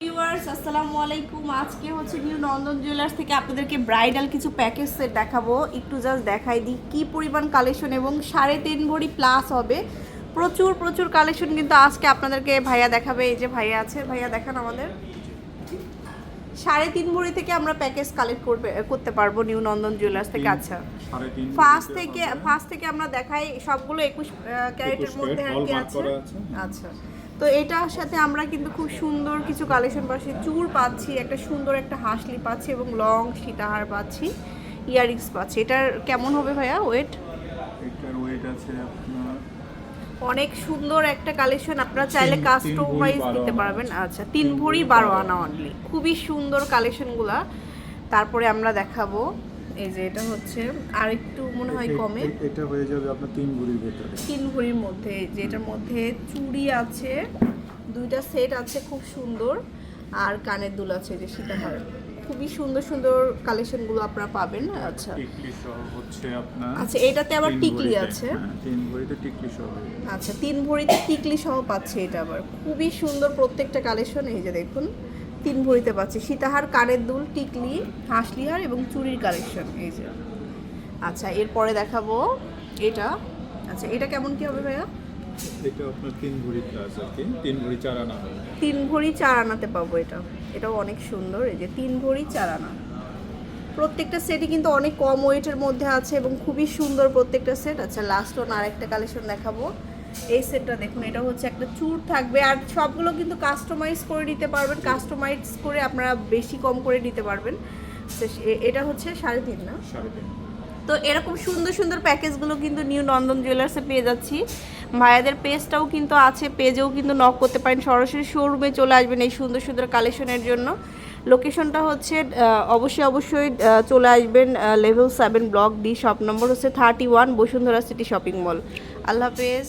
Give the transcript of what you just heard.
Viewers আসসালামু আলাইকুম। আজকে হচ্ছে নিউ নন্দন জুয়েলার্স থেকে আপনাদেরকে ব্রাইডাল কিছু প্যাকেজ সেট দেখাবো। একটু জাস্ট দেখাই দিই কি পরিমাণ কালেকশন এবং সাড়ে তিন ভরি প্লাস হবে। প্রচুর প্রচুর কালেকশন কিন্তু আজকে আপনাদেরকে ভাইয়া দেখাবে। এই যে ভাইয়া আছে ভাইয়া দেখান আমাদের। সাড়ে তিন ভরি থেকে আমরা প্যাকেজ কালেক্ট করবে করতে পারব নিউ নন্দন জুয়েলার্স থেকে। আচ্ছা। ফার্স্ট থেকে ফার্স্ট থেকে আমরা দেখাই সবগুলো একুশ ক্যারেটের মধ্যে আর কি আছে। আচ্ছা। তো এটার সাথে আমরা কিন্তু খুব সুন্দর কিছু কালেকশন পাচ্ছি। চুর পাচ্ছি একটা সুন্দর একটা হাসলি পাচ্ছি এবং লং সীতাহার পাচ্ছি ইয়ারিংস পাচ্ছি। এটার কেমন হবে ভাইয়া ওয়েট এটার ওয়েট আছে আপনার অনেক সুন্দর একটা কালেকশন আপনারা চাইলে কাস্টমাইজ দিতে পারবেন। আচ্ছা তিন ভরি বারো আনা। অনলি খুবই সুন্দর কালেকশনগুলা তারপরে আমরা দেখাবো। এই যে এটা হচ্ছে আর একটু মনে হয় কমে। এটা হয়ে যাবে আপনার তিন ভরির ভেতরে। তিন ভরির মধ্যে যেটার মধ্যে চুড়ি আছে দুইটা সেট আছে খুব সুন্দর আর কানের দুল আছে যে সীতাহার খুবই সুন্দর সুন্দর কালেকশনগুলো আপনারা পাবেন। আচ্ছা। টিকলি সহ হচ্ছে আপনার আচ্ছা এটাতে আবার টিকলি আছে। হ্যাঁ, তিন ভরিতে টিকলি সহ আচ্ছা তিন ভরিতে টিকলি সহ পাচ্ছে এটা আবার। খুবই সুন্দর প্রত্যেকটা কালেকশন এই যে দেখুন। তিন ভরিতে পাচ্ছে। সীতাহার কানের দুল টিকলি হাসলিহার এবং চুড়ির কালেকশন এই যে। আচ্ছা এরপরে দেখাবো এটা। আচ্ছা এটা কেমন কি হবে ভাইয়া? এটা আপনার তিন ভরি প্লাস আর কি। তিন ভরি চার আনা হবে। তিন ভরি চার আনাতে পাবো এটা। এটাও অনেক সুন্দর এই যে তিন ভরি চার আনা। প্রত্যেকটা সেটই কিন্তু অনেক কম ওয়েটের মধ্যে আছে এবং খুবই সুন্দর প্রত্যেকটা সেট আচ্ছা লাস্ট ওন আরেকটা কালেকশন দেখাবো। এই সেটটা দেখুন এটা হচ্ছে একটা চুর থাকবে। আর সবগুলো কিন্তু কাস্টমাইজ করে নিতে পারবেন। কাস্টমাইজ করে আপনারা বেশি কম করে নিতে পারবেন। এটা হচ্ছে সাড়ে তিন না? তো এরকম সুন্দর সুন্দর প্যাকেজগুলো কিন্তু নিউ নন্দন জুয়েলার্সে পেয়ে যাচ্ছি। ভাইয়াদের পেজটাও কিন্তু আছে পেজেও কিন্তু নক করতে পারেন। সরাসরি শোরুমে চলে আসবেন এই সুন্দর সুন্দর কালেকশনের জন্য। লোকেশনটা হচ্ছে অবশ্যই অবশ্যই চলে আসবেন level seven block D shop number হচ্ছে thirty one Bashundhara city shopping mall আল্লাহ হাফেজ।